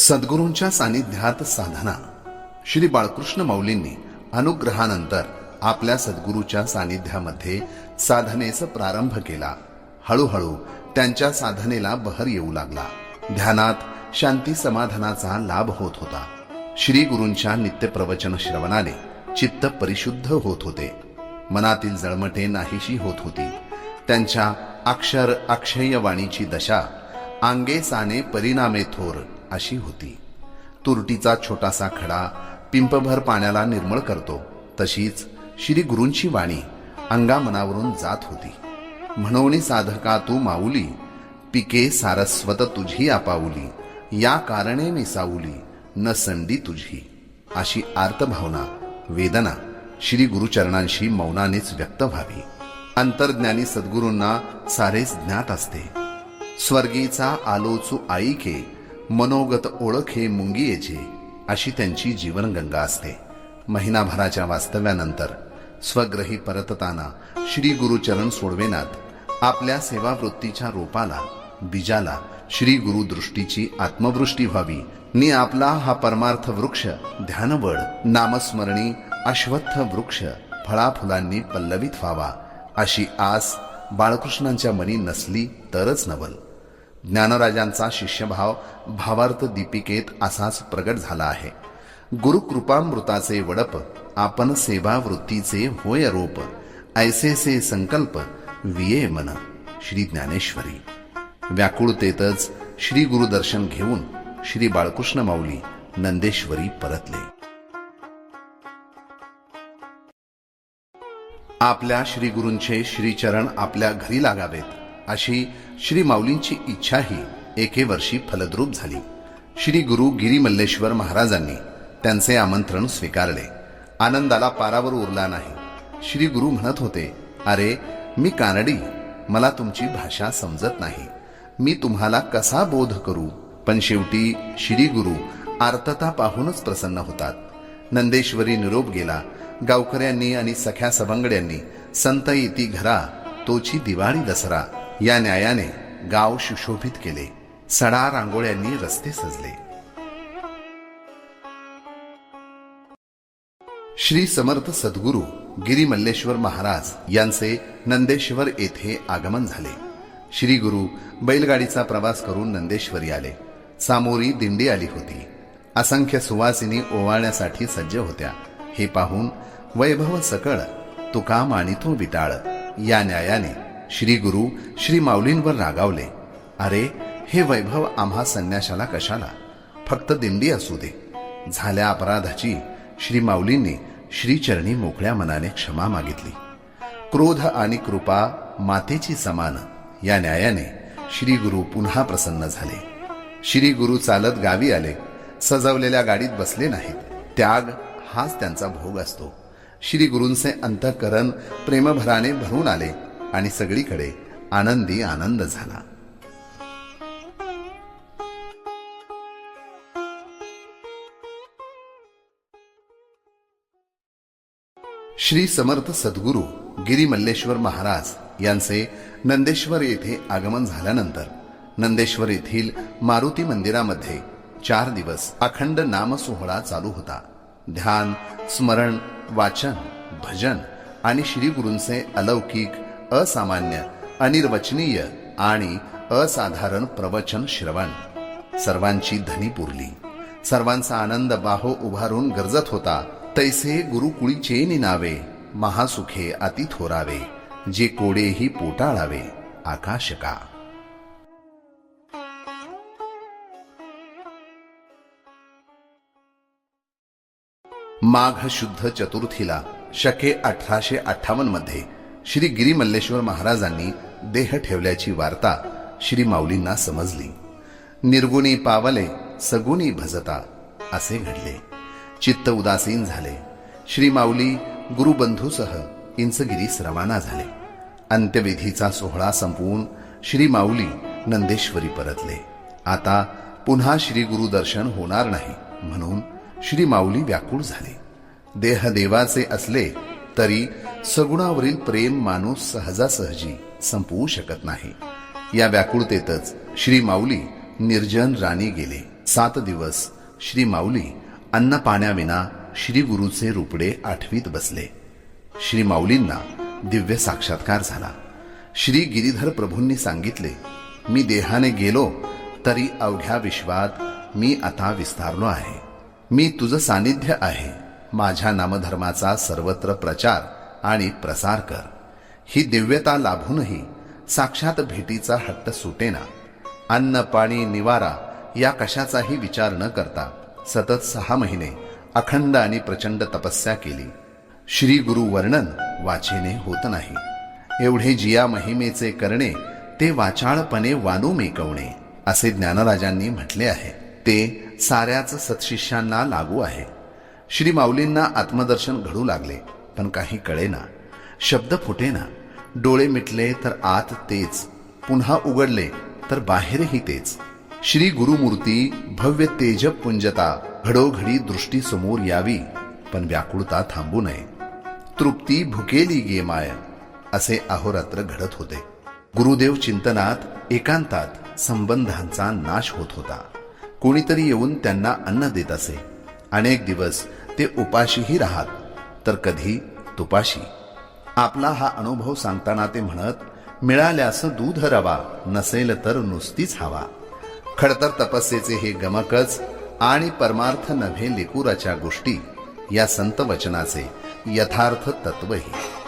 सद्गुरूंच्या सानिध्यात साधना. श्री बाळकृष्ण मौलींनी अनुग्रहानंतर आपल्या सद्गुरूच्या सानिध्यामध्ये साधनेचा प्रारंभ केला. हळूहळू त्यांच्या साधनेला बहर येऊ लागला. ध्यानात शांती समाधानाचा लाभ होत होता. श्री गुरूंच्या नित्य प्रवचन श्रवणाने चित्त परिशुद्ध होत होते. मनातील जळमटे नाहीशी होत होती. त्यांच्या अक्षर अक्षय वाणीची दशा आंगे साने परिणामे थोर अशी होती. तुरटीचा छोटासा खडा पिंपभर पाण्याला निर्मळ करतो. तशीच श्री गुरूंची वाणी अंगामनावरून जात होती. म्हणवणी साधका तू माऊली पिके सारस्वत तुझी आपावली या कारणे मी न संडी तुझी अशी आर्तभावना वेदना श्री गुरुचरणांशी मौनानेच व्यक्त व्हावी. अंतर्ज्ञानी सद्गुरूंना सारेच ज्ञात असते. स्वर्गीचा आलोचू आईके मनोगत ओळख हे मुंगियेचे अशी त्यांची जीवनगंगा असते. महिनाभराच्या वास्तव्यानंतर स्वग्रही परतताना श्री गुरुचरण सोडवेनात आपल्या सेवावृत्तीच्या रोपाला बीजाला श्री गुरु दृष्टीची आत्मवृष्टी व्हावी नि आपला हा परमार्थ वृक्ष ध्यानवड नामस्मरणी अश्वत्थ वृक्ष फळाफुलांनी पल्लवित व्हावा अशी आस बाळकृष्णांच्या मनी नसली तरच नवल. ज्ञानराजांचा शिष्यभाव भावार्थ दीपिकेत असाच प्रगट झाला आहे. गुरुकृपामृताचे वडप आपण सेवावृत्तीचे होय रोप ऐसेसे संकल्प विये मन श्री ज्ञानेश्वरी. व्याकुळतेतच श्री गुरुदर्शन घेऊन श्री बाळकृष्ण माऊली नंदेश्वरी परतले. आपल्या श्री गुरूंचे श्रीचरण आपल्या घरी लागावेत. अशी श्री माऊलींची इच्छाही एके वर्षी फलद्रूप झाली. श्री गुरु गिरीमल्लेश्वर महाराजांनी त्यांचे आमंत्रण स्वीकारले. आनंदाला पारावर उरला नाही. श्री गुरु म्हणत होते अरे मी कानडी. मला तुमची भाषा समजत नाही. मी तुम्हाला कसा बोध करू? पण शेवटी श्री गुरु आर्तता पाहूनच प्रसन्न होतात. नंदेश्वरी निरोप गेला. गावकऱ्यांनी आणि सख्या सवंगड्यांनी संत येती घरा तोची दिवाळी दसरा. या न्यायाने गाव सुशोभित केले. सडा रांगोळ्यांनी रस्ते सजले. श्री समर्थ सद्गुरू गिरीमल्लेश्वर महाराज यांचे नंदेश्वर येथे आगमन झाले. श्री गुरु बैलगाडीचा प्रवास करून नंदेश्वरी आले. सामोरी दिंडी आली होती. असंख्य सुवासिनी ओवाळण्यासाठी सज्ज होत्या. हे पाहून वैभव सकळ तुकाम आणि तो बिटाळ या न्यायाने श्री गुरु श्री माऊलींवर रागावले. अरे हे वैभव आम्हा संन्याशाला कशाला? फक्त दिंडी असू दे. झाल्या अपराधाची श्री माऊलींनी श्रीचरणी मोकळ्या मनाने क्षमा मागितली. क्रोध आणि कृपा मातेची समान या न्यायाने श्री गुरु पुन्हा प्रसन्न झाले. श्री गुरु चालत गावी आले. सजवलेल्या गाडीत बसले नाहीत. त्याग हाच त्यांचा भोग असतो. श्री गुरूंचे अंतःकरण प्रेमभराने भरून आले. आणि सगळीकडे आनंदी आनंद झाला. श्री समर्थ सद्गुरू गिरीमल्लेश्वर महाराज यांचे नंदेश्वर येथे आगमन झाल्यानंतर नंदेश्वर येथील मारुती मंदिरामध्ये चार दिवस अखंड नामसोहळा चालू होता. ध्यान स्मरण वाचन भजन आणि श्री गुरूंचे अलौकिक असामान्य अनिर्वचनीय आणि असाधारण प्रवचन श्रवण. सर्वांची धनी पुरली. सर्वांचा आनंद बाहो उभारून गरजत होता. तैसे गुरुकुळीचे निनावे महासुखे अति थोरावे जे कोडेही पोटाळावे आकाशका. माघ शुद्ध चतुर्थीला शके अठराशे अठ्ठावन्नमध्ये श्री गिरीमल्लेश्वर महाराजांनी देह ठेवल्याची वार्ता श्री माऊलींना समजली. निर्गुणी पावले सगुणी भजता असे घडले. चित्त उदासीन झाले. श्री माऊली गुरुबंधूसह इंचगिरीस रवाना झाले. अंत्यविधीचा सोहळा संपवून श्री माऊली नंदेश्वरी परतले. आता पुन्हा श्री गुरु दर्शन होणार नाही म्हणून श्री माऊली व्याकुळ झाले. देह देवाचे असले तरी सगुणावरील प्रेम माणूस सहजासहजी संपवू शकत नाही. या व्याकुळतेतच श्री माऊली निर्जन राणी गेले. सात दिवस श्री माऊली अन्न पाण्याविना श्री गुरुचे रुपडे आठवीत बसले. श्री माऊलींना दिव्य साक्षात्कार झाला. श्री गिरीधर प्रभूंनी सांगितले मी देहाने गेलो तरी अवघ्या विश्वात मी आता विस्तारलो आहे. मी तुझं सानिध्य आहे. माझ्या नामधर्माचा सर्वत्र प्रचार आणि प्रसार कर. ही दिव्यता लाभूनही साक्षात भेटीचा हट्ट सुटेना अन्न पाणी निवारा या कशाचाही विचार न करता सतत सहा महिने अखंड आणि प्रचंड तपस्या केली. श्री गुरु वर्णन वाचेने होत नाही. एवढे जिया महिमेचे करणे ते वाचाळपणे वानू मेकवणे असे ज्ञानराजांनी म्हटले आहे. ते साऱ्याच सत्शिष्यांना लागू आहे. श्री माऊलींना आत्मदर्शन घडू लागले. पण काही कळेना. शब्द फुटेना. डोळे मिटले तर आत तेच. पुन्हा उघडले तर बाहेरही तेच. श्री गुरुमूर्ती भव्य तेज पुंजता. घडोघडी दृष्टी समोर यावी पण व्याकुळता थांबू नये. तृप्ती भुकेली गे माय असे अहोरात्र घडत होते. गुरुदेव चिंतनात एकांतात संबंधांचा नाश होत होता. कोणीतरी येऊन त्यांना अन्न देत असे. अनेक दिवस ते उपाशीही राहत तर कधी तुपाशी. आपला हा अनुभव सांगताना ते म्हणत मिळाल्यास दूध रवा नसेल तर नुसतीच हवा. खडतर तपस्येचे हे गमकच आणि परमार्थ नव्हे लेकुराच्या गोष्टी या संत वचनाचे यथार्थ तत्वही.